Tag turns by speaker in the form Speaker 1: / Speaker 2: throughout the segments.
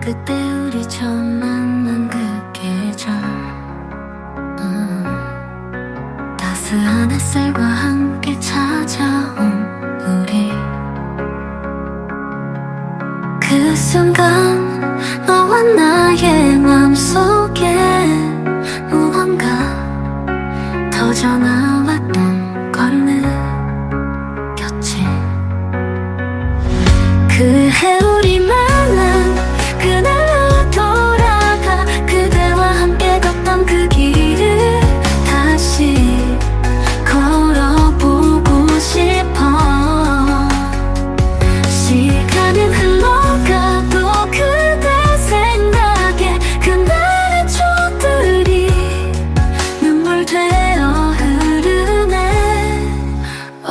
Speaker 1: 그때 우리 처음 만난 그 계절. 음, 따스한 햇살과 함께 찾아온 우리. 그 순간 너와 나의 맘속에 무언가 터져나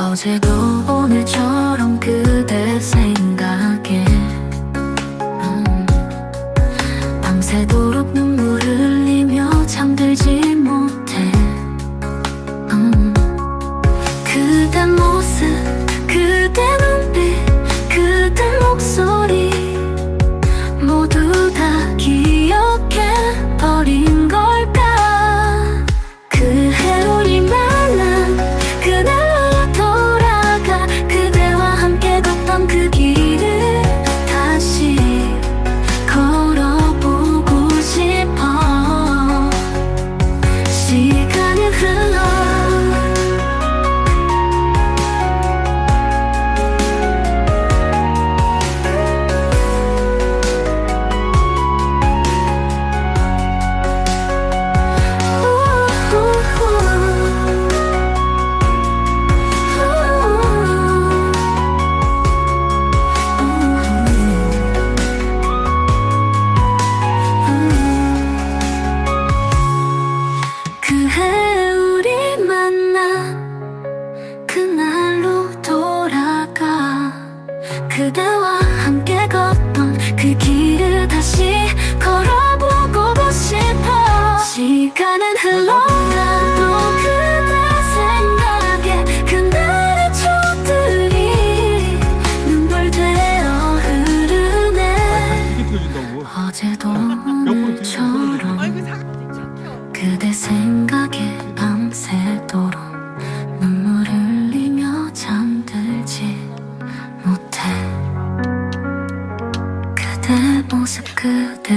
Speaker 1: 어제도 오늘처럼 그대 생각에 음, 밤새도 그대와 함께 걷던 그 길을 다시 걸어보고 싶어. 시간은 흘러 나도 그대 생각에 그날의 초들이 눈물 되어 흐르네. 어제도 오늘처럼 그대 생각에 밤새도록 눈물 모습 그대